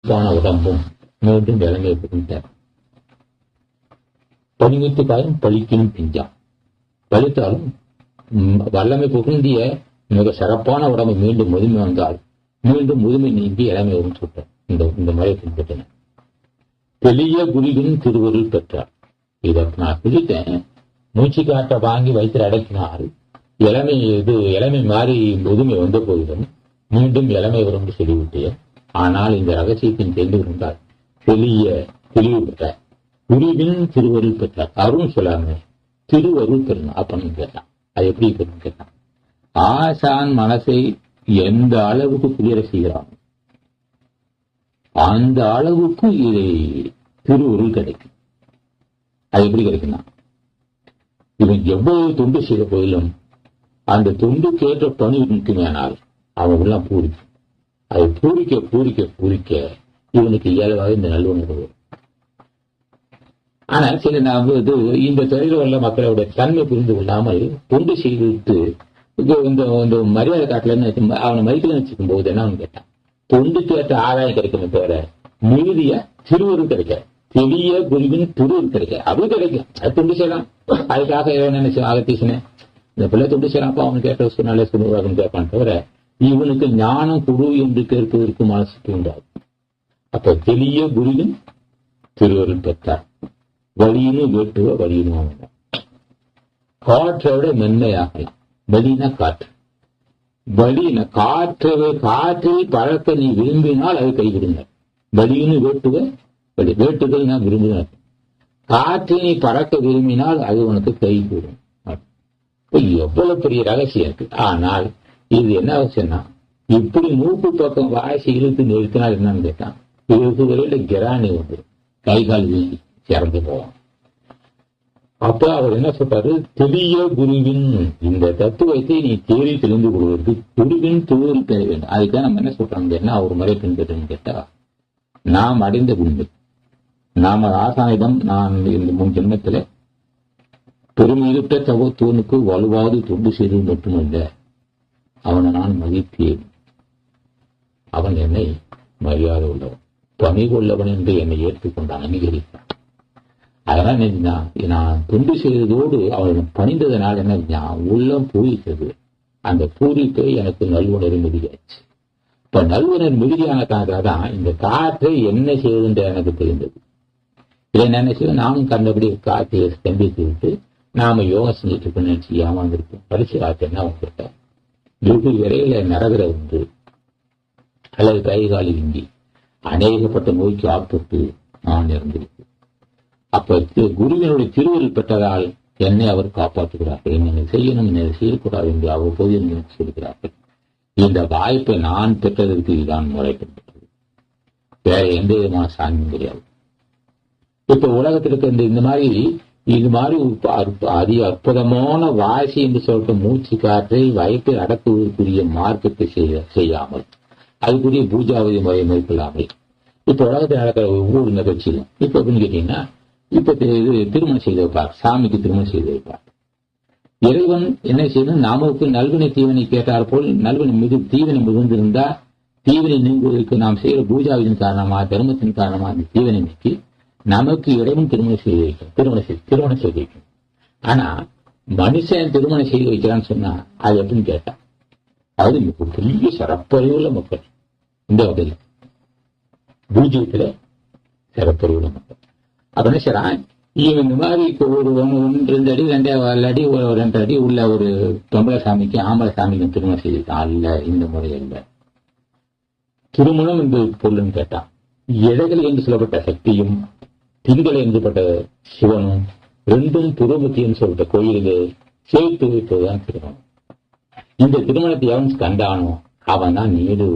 போன உடம்பும் மீண்டும் இளமை புகுந்தார் பணிவித்து காயும் பழிக்கும் பிஞ்சாம் பழித்தாலும் வல்லமை புகுந்திய மிக சிறப்பான உடம்பு மீண்டும் முதுமை வந்தால் மீண்டும் முதுமை நீங்கி இளமை வரும் சொல்றார் இந்த இந்த முறையை பின்பற்றின. பெரிய குருவின் திருவருள் பெற்றார். இதை நான் பிடித்தேன். மூச்சு காற்றை வாங்கி வயிற்று அடக்கினால் இளமை இது இளமை மாறி முதுமை வந்த போதிலும் மீண்டும் இளமை வரும் என்று சொல்லிவிட்டேன். ஆனால் இந்த ரகசியத்தின் தெரிந்து கொண்டால் தெளிய தெளிவு பெற்ற குருவின் திருவருள் பெற்றார் அருள் சொல்லாம திருவருள் பெறணும் அப்படின்னு கேட்டான். அது எப்படி பெறணும் கேட்டான். ஆசான் மனசை எந்த அளவுக்கு குளிர செய்கிறான் அந்த அளவுக்கு இதை திருவுருள் கிடைக்கும். அது எப்படி கிடைக்கும்னா இவன் எவ்வளவு தொண்டு செய்த போதிலும் அந்த தொண்டுக்கேற்ற பணி இருக்குமேனால் அவன் எல்லாம் பூரிக்கும் அதை பூரிக்க பூரிக்க பூரிக்க இவனுக்கு இயல்பாக இந்த நல்லுணர்வு ஆனால் சில நாம் இது இந்த துறையில் உள்ள மக்களோட தன்மை புரிந்து கொள்ளாமல் தொண்டு செய்து விட்டு இந்த இந்த மரியாதை காட்டலன்னு அவனை மதிக்கலன்னு வச்சுக்கும் போது என்ன அவன் கேட்டான்? தொண்டுக்கு ஏற்ற ஆதாயம் கிடைக்குமே தவிர மீதிய சிறுவரும் கிடைக்க பெரிய குருவின் திருவருள் கிடைக்க அது கிடைக்கும். அது தொண்டு செய்யலாம். அதுக்காக என்ன நினைச்சு அகத்தீசனே இந்த பிள்ளை தொண்டு செய்யலாம்ப்பா அவனுக்கு கேட்ட சொன்னாலே சொல்லுவாருன்னு கேட்பான் தவிர இவனுக்கு ஞானம் குரு என்று கேட்பதற்கு மனசு தூண்டாது அப்ப தெளிய குருவின் திருவருள் பெற்றார். வழியினு வேட்டுவ வழியினு அவன் மென்மையாகலாம் வலினா காற்று. வலின காற்றவை காற்றில் பழக்க நீ விரும்பினால் அது கைவிடுங்க வலின்னு வேட்டுவ வலி வேட்டுதல் நான் விரும்பினார் காற்றில் நீ பறக்க விரும்பினால் அது உனக்கு கைகூடும். எவ்வளவு பெரிய ரகசியம் இருக்கு. ஆனால் இது என்ன அவசியம்னா இப்படி மூக்கு பக்கம் வாசி இழுத்து நிறுத்தினால் என்னன்னு கேட்டான். இழுத்து வரையில கிராணி வந்து கை கால் வீசி இறந்து போவான். அப்ப அவர் என்ன சொல்றாரு? தெளிய குருவின் இந்த தத்துவத்தை நீ தேடி தெரிந்து கொள்வதற்கு குருவின் துவரி பெற வேண்டும். அதுக்காக நம்ம என்ன சொல்றாங்க என்ன ஒரு முறை பின்பற்றுன்னு கேட்டா நாம் அடைந்த உண்மை. நாம ஆசானிடம் நான் இந்த முன் ஜென்மத்தில் பெருமையிட்ட தவத்தோனுக்கு வலுவாது தொண்டு செய்தது மட்டுமல்ல அவனை நான் மதித்தேன் அவன் என்னை மரியாதை உள்ளவன் பணி கொள்ளவன் என்று என்னை ஏற்றுக்கொண்டான் அங்கீகரித்தான். அதனால என்ன நான் துண்டு செய்ததோடு அவன் பணிந்ததனால் என்ன செஞ்சான்? உள்ளம் பூரித்தது. அந்த பூரிப்பை எனக்கு நல்வுணர்வு மிகுதியாச்சு இப்ப நல்வுணர் மிகுதியான காரணத்தான் தான் இந்த காற்றை என்ன செய்யுதுன்ற எனக்கு தெரிந்தது. இதை என்ன நானும் கண்டபடி காற்றை ஸ்தம்பித்து விட்டு நாம யோகா செஞ்சுட்டு இருக்கணும்னு நினைச்சு ஏமாந்துருக்கோம் பரிசு காற்று என்ன வந்துட்டேன் இது இறையில நரகிற உண்டு. அல்லது கை காலி விங்கி அநேகப்பட்ட நோய்க்கு ஆட்பட்டு நான் இருந்திருப்பேன் அப்ப திரு- குருவினுடைய திருவருள் பெற்றதால் என்னை அவர் காப்பாற்றுகிறார்கள். என்னை செய்யணும் என்னை செய்யக்கூடாது என்று அவ்வப்போது எனக்கு சொல்கிறார்கள் இந்த வாய்ப்பை நான் பெற்றதற்கு இதுதான் முறைப்பட்டது வேற எந்த விதமான சாமியும் கிடையாது. இப்ப உலகத்தில் இருக்க இந்த மாதிரி இது மாதிரி ஒரு அதி அற்புதமான வாசி என்று சொல்ற மூச்சு காற்றை வயிற்றை அடக்குவதற்குரிய மார்க்கத்தை செய்ய செய்யாமல் அதுக்குரிய பூஜாவதி முறையை மேற்கொள்ளாமல். இப்ப உலகத்தில் நடக்கிற ஒவ்வொரு நிகழ்ச்சியிலும் இப்ப அப்படின்னு கேட்டீங்கன்னா இப்ப இது திருமணம் செய்து வைப்பார் சாமிக்கு திருமணம் செய்து வைப்பார் இறைவன் என்ன செய்யணும்? நமக்கு நல்வினை தீவனை கேட்டார் போல் நல்வினை மிகு தீவனை மிகுந்திருந்தா தீவனை நீங்குவதற்கு நாம் செய்கிற பூஜாவின் காரணமா தர்மத்தின் காரணமா அந்த தீவனை நீக்கி நமக்கு இறைவன் திருமணம் செய்து வைக்கும் திருமணம் செய்து திருமணம் செய்து வைக்கும் ஆனா மனுஷன் திருமணம் செய்து வைக்கிறான்னு சொன்னா அது எப்படின்னு கேட்டான் அது பெரிய சிறப்பறிவுள்ள மக்கள். இந்த வகையில். பூஜ்யத்துல சிறப்பறிவுள்ள மக்கள். அப்படின்னு என்ன இவன் இந்த மாதிரி இப்ப ஒரு ஒண்ணு- ஒன்று ரெண்டு அடி ரெண்டே அடி ஒரு ஒரு ரெண்டு அடி உள்ள ஒரு பொம்பளை சாமிக்கு ஆம்பளை சாமிக்கு திருமணம் செய்திருக்கான் அல்ல இந்த முறை அல்ல திருமணம் என்று பொருள்னு கேட்டான். இழைகள் என்று சொல்லப்பட்ட சக்தியும் திங்களை என்றுப்பட்ட சிவனும் ரெண்டும் புறமுத்தி சொல்ற சொல்லப்பட்ட கோயிலிலே சேர்த்து வைப்பதுதான் திருமணம். இந்த திருமணத்தை எவன் கண்டானோ அவன் தான் நீடு.